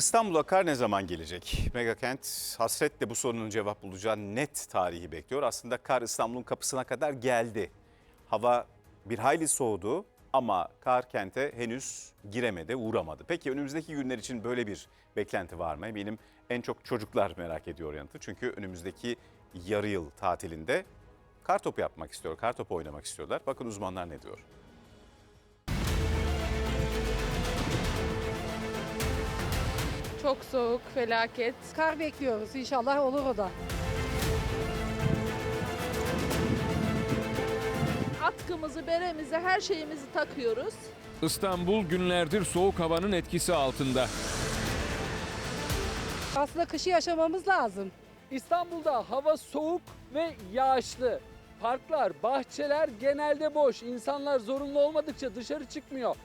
İstanbul'a kar ne zaman gelecek? Megakent hasretle bu sorunun cevap bulacağı net tarihi bekliyor. Aslında kar İstanbul'un kapısına kadar geldi. Hava bir hayli soğudu ama kar kente henüz giremedi, uğramadı. Peki önümüzdeki günler için böyle bir beklenti var mı? Eminim en çok çocuklar merak ediyor yanıtı. Çünkü önümüzdeki yarı yıl tatilinde kar topu yapmak istiyor, kar topu oynamak istiyorlar. Bakın uzmanlar ne diyor? Çok soğuk, felaket. Kar bekliyoruz. İnşallah olur o da. Atkımızı, beremizi, her şeyimizi takıyoruz. İstanbul günlerdir soğuk havanın etkisi altında. Aslında kışı yaşamamız lazım. İstanbul'da hava soğuk ve yağışlı. Parklar, bahçeler genelde boş. İnsanlar zorunlu olmadıkça dışarı çıkmıyor.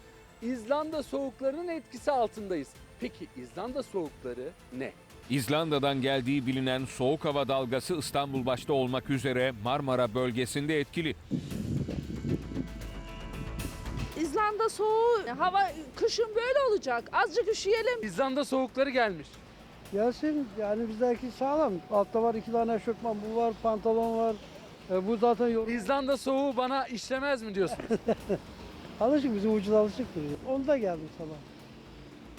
İzlanda soğuklarının etkisi altındayız. Peki İzlanda soğukları ne? İzlanda'dan geldiği bilinen soğuk hava dalgası İstanbul başta olmak üzere Marmara bölgesinde etkili. İzlanda soğuğu, hava kışın böyle olacak. Azıcık üşüyelim. İzlanda soğukları gelmiş. Gelsin yani bizdeki sağlam. Altta var iki tane eşofman, bu var, pantolon var. E, bu zaten yol. İzlanda soğuğu bana işlemez mi diyorsun? Alışık bizim ucuz alışıktır. Onda geldim sabah.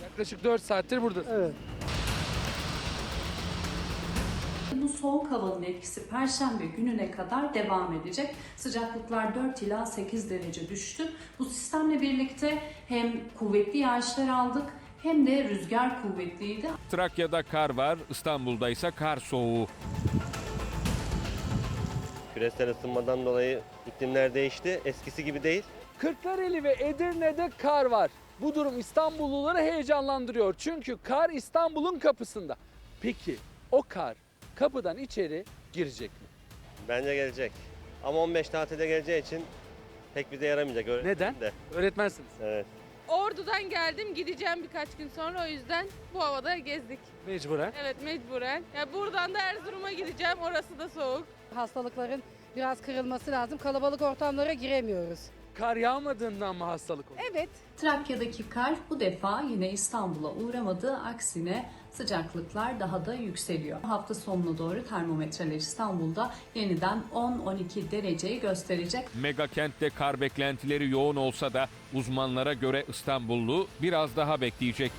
Yaklaşık 4 saattir buradasın. Evet. Bu soğuk havanın etkisi perşembe gününe kadar devam edecek. Sıcaklıklar 4 ila 8 derece düştü. Bu sistemle birlikte hem kuvvetli yağışlar aldık hem de rüzgar kuvvetliydi. Trakya'da kar var, İstanbul'da ise kar soğuğu. Küresel ısınmadan dolayı iklimler değişti. Eskisi gibi değil. Kırklareli ve Edirne'de kar var. Bu durum İstanbulluları heyecanlandırıyor. Çünkü kar İstanbul'un kapısında. Peki o kar kapıdan içeri girecek mi? Bence gelecek. Ama 15 tatilde geleceği için pek bize yaramayacak. öğretmen Neden? De. Öğretmensiniz. Evet. Ordu'dan geldim, gideceğim birkaç gün sonra. O yüzden bu havada gezdik. Mecburen. Evet, mecburen. Ya buradan da Erzurum'a gideceğim. Orası da soğuk. Hastalıkların biraz kırılması lazım. Kalabalık ortamlara giremiyoruz. Kar yağmadığından mı hastalık olur? Evet. Trakya'daki kar bu defa yine İstanbul'a uğramadı. Aksine sıcaklıklar daha da yükseliyor. Hafta sonuna doğru termometreler İstanbul'da yeniden 10-12 dereceyi gösterecek. Mega kentte kar beklentileri yoğun olsa da uzmanlara göre İstanbullu biraz daha bekleyecek.